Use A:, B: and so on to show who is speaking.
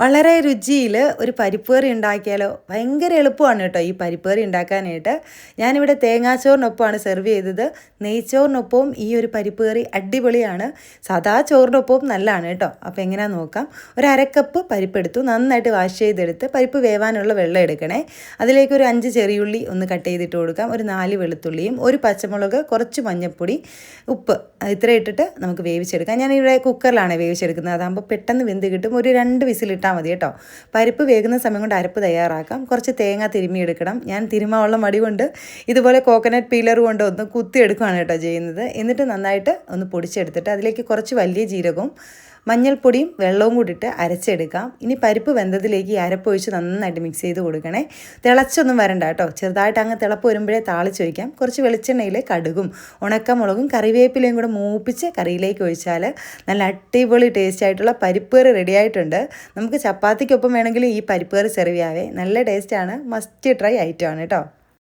A: വളരെ രുചിയിൽ ഒരു പരിപ്പ് കറി ഉണ്ടാക്കിയാലോ? ഭയങ്കര എളുപ്പമാണ് കേട്ടോ ഈ പരിപ്പ് കറി ഉണ്ടാക്കാനായിട്ട്. ഞാനിവിടെ തേങ്ങാച്ചോറിനൊപ്പമാണ് സെർവ് ചെയ്തത്. നെയ്ച്ചോറിനൊപ്പവും ഈ ഒരു പരിപ്പ് കറി അടിപൊളിയാണ്. സാധാ ചോറിനൊപ്പവും നല്ലതാണ് കേട്ടോ. അപ്പോൾ എങ്ങനെയാണെന്ന് നോക്കാം. ഒരു അരക്കപ്പ് പരിപ്പെടുത്തു. നന്നായിട്ട് വാഷ് ചെയ്തെടുത്ത് പരിപ്പ് വേവാനുള്ള വെള്ളം എടുക്കണേ. അതിലേക്ക് ഒരു അഞ്ച് ചെറിയുള്ളി ഒന്ന് കട്ട് ചെയ്തിട്ട് കൊടുക്കാം. ഒരു നാല് വെളുത്തുള്ളിയും ഒരു പച്ചമുളക് കുറച്ച് മഞ്ഞൾപ്പൊടി ഉപ്പ് ഇത്ര ഇട്ടിട്ട് നമുക്ക് വേവിച്ചെടുക്കാം. ഞാനിവിടെ കുക്കറിലാണ് വേവിച്ചെടുക്കുന്നത്. അതാകുമ്പോൾ പെട്ടെന്ന് വെന്ത് കിട്ടും. ഒരു രണ്ട് വിസിലിട്ടാൽ മതി കേട്ടോ. പരിപ്പ് വേകുന്ന സമയം കൊണ്ട് അരപ്പ് തയ്യാറാക്കാം. കുറച്ച് തേങ്ങ തിരുമിയെടുക്കണം ഞാൻ തിരുമാവുള്ള മടി കൊണ്ട് ഇതുപോലെ കോക്കനട്ട് പീലർ കൊണ്ട് ഒന്ന് കുത്തിയെടുക്കുകയാണ് കേട്ടോ ചെയ്യുന്നത്. എന്നിട്ട് നന്നായിട്ട് ഒന്ന് പൊടിച്ചെടുത്തിട്ട് അതിലേക്ക് കുറച്ച് വലിയ ജീരകവും മഞ്ഞൾപ്പൊടിയും വെള്ളവും കൂടിയിട്ട് അരച്ചെടുക്കാം. ഇനി പരിപ്പ് വെന്തതിലേക്ക് ഈ അരപ്പ് ഒഴിച്ച് നന്നായിട്ട് മിക്സ് ചെയ്ത് കൊടുക്കണേ. തിളച്ചൊന്നും വരണ്ട കേട്ടോ. ചെറുതായിട്ട് അങ്ങ് തിളപ്പ് വരുമ്പോഴേ താളിച്ച് ഒഴിക്കാം. കുറച്ച് വെളിച്ചെണ്ണയിൽ കടുകും ഉണക്കമുളകും കറിവേപ്പിലയും കൂടെ മൂപ്പിച്ച് കറിയിലേക്ക് ഒഴിച്ചാൽ നല്ല അടിപൊളി ടേസ്റ്റ് ആയിട്ടുള്ള പരിപ്പ് കറി റെഡി ആയിട്ടുണ്ട് ചപ്പാത്തിക്കൊപ്പം വേണമെങ്കിൽ ഈ പരിപ്പ് കറി സെർവ് ചെയ്യാവേ. നല്ല ടേസ്റ്റാണ് മസ്റ്റ് ട്രൈ ഐറ്റമാണ് കേട്ടോ.